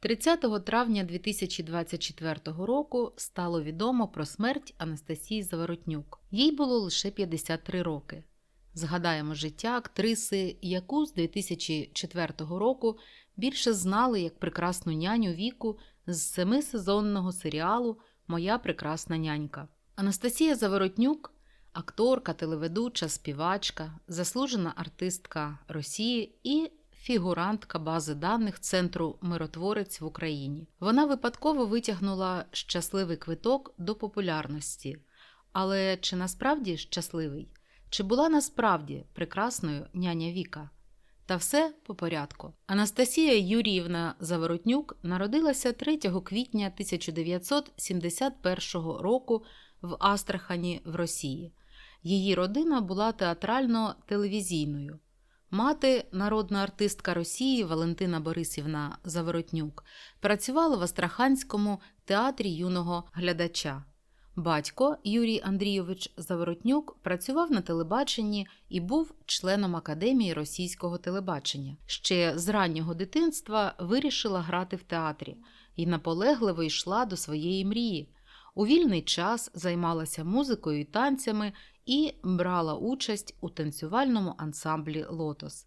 30 травня 2024 року стало відомо про смерть Анастасії Заворотнюк. Їй було лише 53 роки. Згадаємо життя актриси, яку з 2004 року більше знали як прекрасну няню віку з семисезонного серіалу Моя прекрасна нянька. Анастасія Заворотнюк акторка, телеведуча, співачка, заслужена артистка Росії і фігурантка бази даних Центру Миротворець в Україні. Вона випадково витягнула щасливий квиток до популярності. Але чи насправді щасливий? Чи була насправді прекрасною няня Віка? Та все по порядку. Анастасія Юріївна Заворотнюк народилася 3 квітня 1971 року в Астрахані в Росії. Її родина була театрально-телевізійною. Мати, народна артистка Росії Валентина Борисівна Заворотнюк, працювала в Астраханському театрі юного глядача. Батько Юрій Андрійович Заворотнюк працював на телебаченні і був членом Академії російського телебачення. Ще з раннього дитинства вирішила грати в театрі і наполегливо йшла до своєї мрії. У вільний час займалася музикою і танцями і брала участь у танцювальному ансамблі Лотос.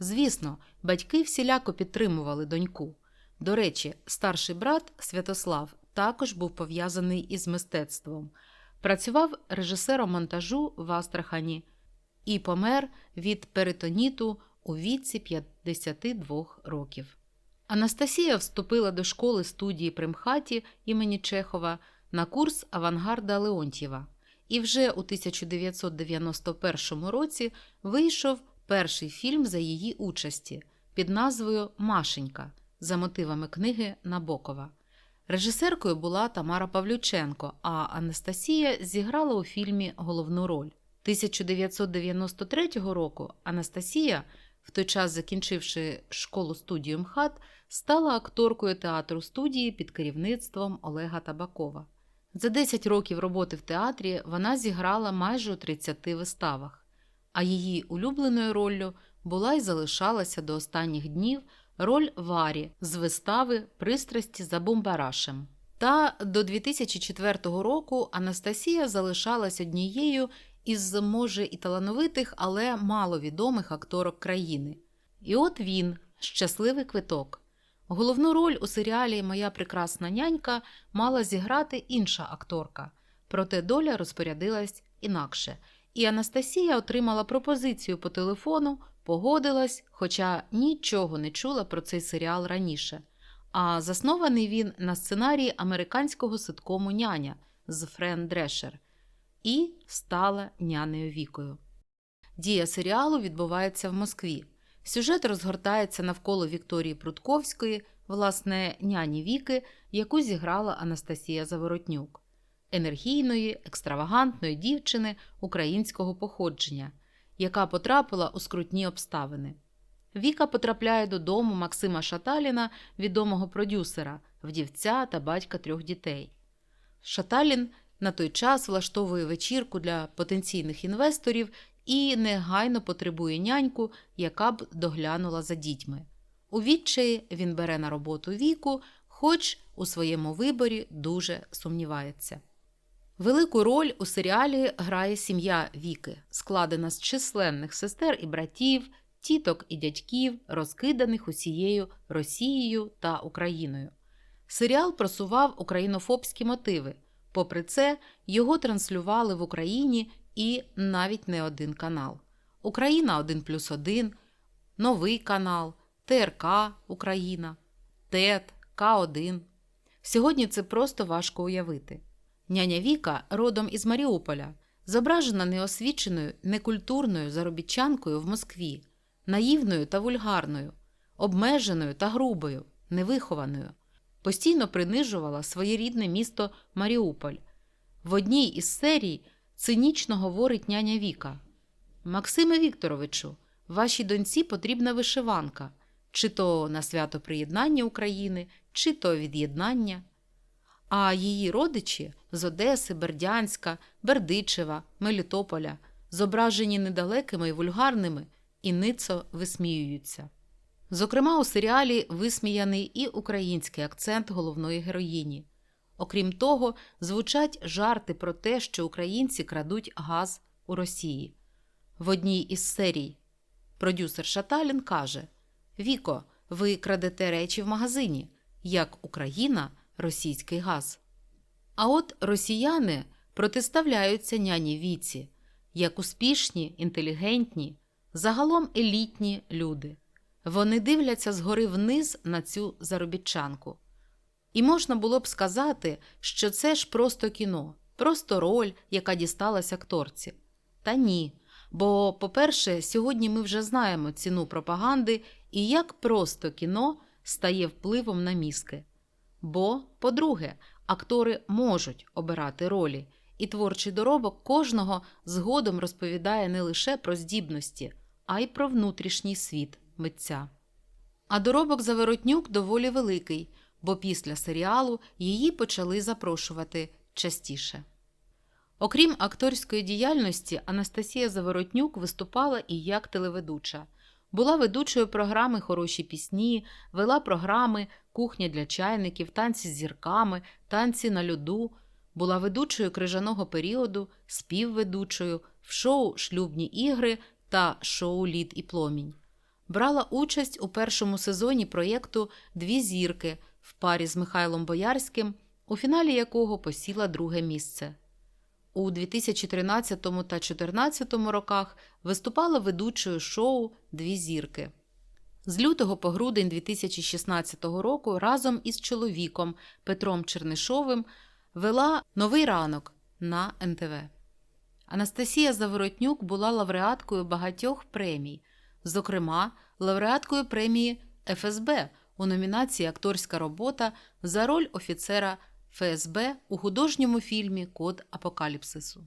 Звісно, батьки всіляко підтримували доньку. До речі, старший брат Святослав також був пов'язаний із мистецтвом. Працював режисером монтажу в Астрахані і помер від перитоніту у віці 52 років. Анастасія вступила до школи студії Примхаті імені Чехова на курс Авангарда Леонтьєва. І вже у 1991 році вийшов перший фільм за її участі під назвою Машенька за мотивами книги Набокова. Режисеркою була Тамара Павлюченко, а Анастасія зіграла у фільмі головну роль. 1993 року Анастасія, в той час закінчивши школу студію МХАТ, стала акторкою театру студії під керівництвом Олега Табакова. За 10 років роботи в театрі вона зіграла майже у 30 виставах, а її улюбленою роллю була і залишалася до останніх днів роль Варі з вистави Пристрасті за бомбарашем. Та до 2004 року Анастасія залишалась однією із, може, і талановитих, але маловідомих акторок країни. І от він, щасливий квиток. Головну роль у серіалі Моя прекрасна нянька мала зіграти інша акторка, проте доля розпорядилась інакше, і Анастасія отримала пропозицію по телефону, погодилась, хоча нічого не чула про цей серіал раніше. А заснований він на сценарії американського ситкому няня з Френ Дрешер і стала нянею вікою. Дія серіалу відбувається в Москві. Сюжет розгортається навколо Вікторії Прудковської, власне, няні Віки, яку зіграла Анастасія Заворотнюк, енергійної, екстравагантної дівчини українського походження, яка потрапила у скрутні обставини. Віка потрапляє додому Максима Шаталіна, відомого продюсера, вдівця та батька трьох дітей. Шаталін на той час влаштовує вечірку для потенційних інвесторів і негайно потребує няньку, яка б доглянула за дітьми. У відчаї він бере на роботу віку, хоч у своєму виборі дуже сумнівається. Велику роль у серіалі грає сім'я Віки, складена з численних сестер і братів, тіток і дядьків, розкиданих усією Росією та Україною. Серіал просував українофобські мотиви. Попри це, його транслювали в Україні і навіть не один канал. Україна 1 плюс 1, Новий канал, ТРК Україна, ТЕТ, К1. Сьогодні це просто важко уявити. Няня Віка родом із Маріуполя, зображена неосвіченою, некультурною заробітчанкою в Москві, наївною та вульгарною, обмеженою та грубою, невихованою. Постійно принижувала своє рідне місто Маріуполь. В одній із серій цинічно говорить няня Віка: Максиме Вікторовичу, вашій доньці потрібна вишиванка, чи то на свято приєднання України, чи то від'єднання. А її родичі з Одеси, Бердянська, Бердичева, Мелітополя, зображені недалекими і вульгарними, і ницо висміюються. Зокрема, у серіалі висміяний і український акцент головної героїні. Окрім того, звучать жарти про те, що українці крадуть газ у Росії. В одній із серій продюсер Шаталін каже: Віко, ви крадете речі в магазині, як Україна, російський газ. А от росіяни протиставляються няні віці, як успішні, інтелігентні, загалом елітні люди. Вони дивляться згори вниз на цю заробітчанку. І можна було б сказати, що це ж просто кіно, просто роль, яка дісталась акторці. Та ні. Бо, по-перше, сьогодні ми вже знаємо ціну пропаганди і як просто кіно стає впливом на мізки. Бо, по-друге, актори можуть обирати ролі, і творчий доробок кожного згодом розповідає не лише про здібності, а й про внутрішній світ митця. А доробок Заворотнюк доволі великий, бо після серіалу її почали запрошувати частіше. Окрім акторської діяльності, Анастасія Заворотнюк виступала і як телеведуча. Була ведучою програми Хороші пісні, вела програми Кухня для чайників, танці з зірками, танці на льоду, була ведучою крижаного періоду, співведучою в шоу Шлюбні ігри та шоу Лід і Пломінь. Брала участь у першому сезоні проєкту Дві зірки в парі з Михайлом Боярським, у фіналі якого посіла друге місце. У 2013 та 2014 роках виступала ведучою шоу Дві зірки. З лютого по грудень 2016 року разом із чоловіком Петром Чернишовим вела новий ранок на НТВ. Анастасія Заворотнюк була лауреаткою багатьох премій, зокрема, лауреаткою премії ФСБ у номінації Акторська робота за роль офіцера ФСБ у художньому фільмі Код Апокаліпсису.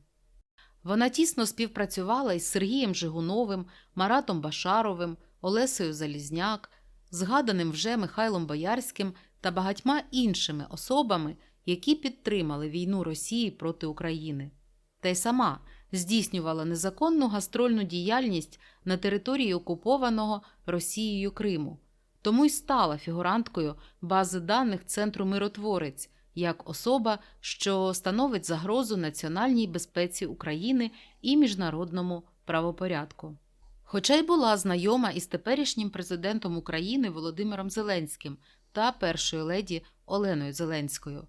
Вона тісно співпрацювала із Сергієм Жигуновим, Маратом Башаровим, Олесею Залізняк, згаданим вже Михайлом Боярським та багатьма іншими особами, які підтримали війну Росії проти України. Та й сама здійснювала незаконну гастрольну діяльність на території окупованого Росією Криму, тому й стала фігуранткою бази даних Центру Миротворець як особа, що становить загрозу національній безпеці України і міжнародному правопорядку. Хоча й була знайома із теперішнім президентом України Володимиром Зеленським та першою леді Оленою Зеленською.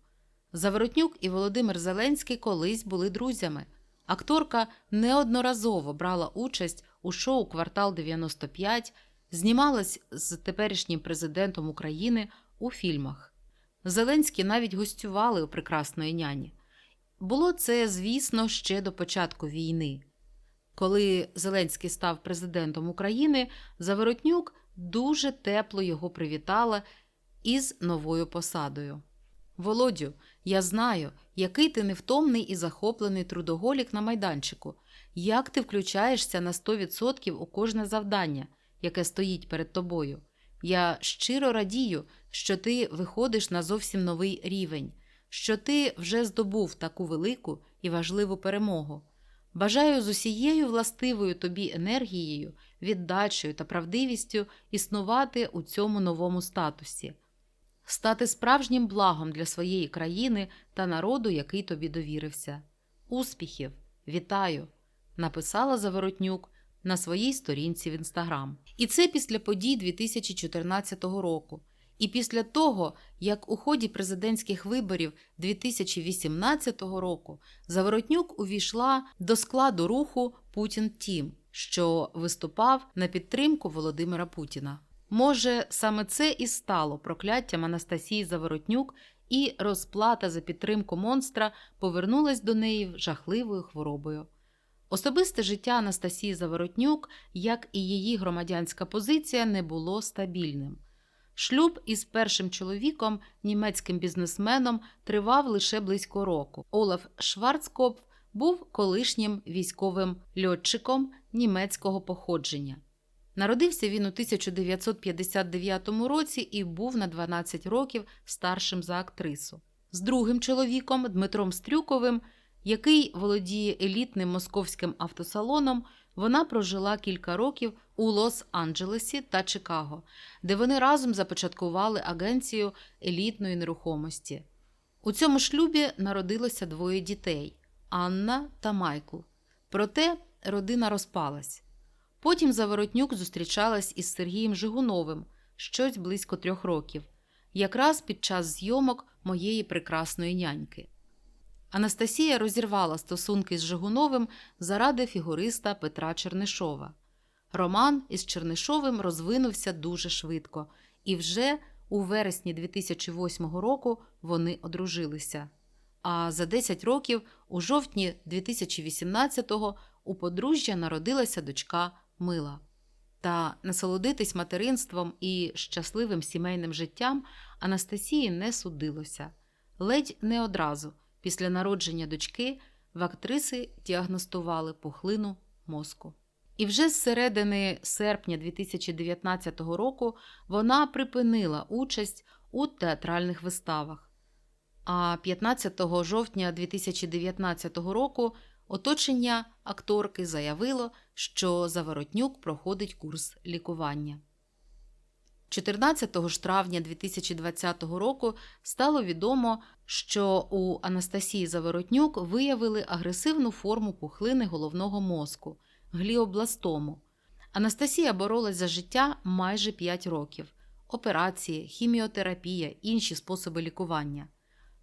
Заворотнюк і Володимир Зеленський колись були друзями. Акторка неодноразово брала участь у шоу Квартал 95, знімалась з теперішнім президентом України у фільмах. Зеленські навіть гостювали у прекрасної няні. Було це, звісно, ще до початку війни. Коли Зеленський став президентом України, Заворотнюк дуже тепло його привітала із новою посадою. Володю, я знаю, який ти невтомний і захоплений трудоголік на майданчику, як ти включаєшся на 100% у кожне завдання, яке стоїть перед тобою. Я щиро радію, що ти виходиш на зовсім новий рівень, що ти вже здобув таку велику і важливу перемогу. Бажаю з усією властивою тобі енергією, віддачею та правдивістю існувати у цьому новому статусі, стати справжнім благом для своєї країни та народу, який тобі довірився. Успіхів! Вітаю! написала Заворотнюк на своїй сторінці в інстаграм. І це після подій 2014 року. І після того, як у ході президентських виборів 2018 року Заворотнюк увійшла до складу руху Путін Тім, що виступав на підтримку Володимира Путіна. Може, саме це і стало прокляттям Анастасії Заворотнюк, і розплата за підтримку монстра повернулась до неї жахливою хворобою. Особисте життя Анастасії Заворотнюк, як і її громадянська позиція, не було стабільним. Шлюб із першим чоловіком, німецьким бізнесменом, тривав лише близько року. Олаф Шварцкопф був колишнім військовим льотчиком німецького походження. Народився він у 1959 році і був на 12 років старшим за актрису. З другим чоловіком Дмитром Стрюковим, який володіє елітним московським автосалоном, вона прожила кілька років у Лос-Анджелесі та Чикаго, де вони разом започаткували агенцію елітної нерухомості. У цьому шлюбі народилося двоє дітей Анна та Майкл. Проте родина розпалась. Потім Заворотнюк зустрічалась із Сергієм Жигуновим щось близько трьох років, якраз під час зйомок моєї прекрасної няньки. Анастасія розірвала стосунки з Жигуновим заради фігуриста Петра Чернишова. Роман із Чернишовим розвинувся дуже швидко, і вже у вересні 2008 року вони одружилися. А за 10 років, у жовтні 2018-го, у подружжя народилася дочка Мила. Та насолодитись материнством і щасливим сімейним життям Анастасії не судилося. Ледь не одразу, після народження дочки, в актриси діагностували пухлину мозку. І вже з середини серпня 2019 року вона припинила участь у театральних виставах. А 15 жовтня 2019 року оточення акторки заявило, що Заворотнюк проходить курс лікування. 14 ж травня 2020 року стало відомо, що у Анастасії Заворотнюк виявили агресивну форму пухлини головного мозку гліобластому. Анастасія боролась за життя майже 5 років: операції, хіміотерапія, інші способи лікування.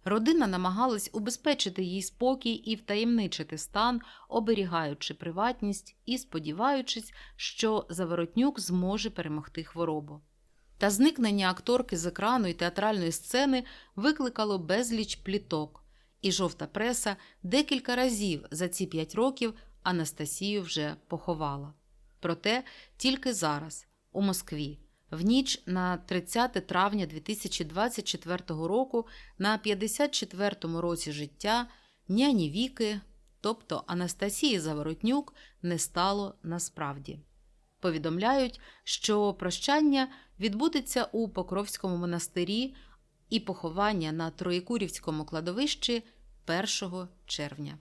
Родина намагалась убезпечити їй спокій і втаємничити стан, оберігаючи приватність і сподіваючись, що Заворотнюк зможе перемогти хворобу. Та зникнення акторки з екрану і театральної сцени викликало безліч пліток, і жовта преса декілька разів за ці п'ять років Анастасію вже поховала. Проте тільки зараз, у Москві, в ніч на 30 травня 2024 року, на 54-му році життя, няні Віки, тобто Анастасії Заворотнюк, не стало насправді. Повідомляють, що прощання відбудеться у Покровському монастирі і поховання на Троєкурівському кладовищі 1 червня.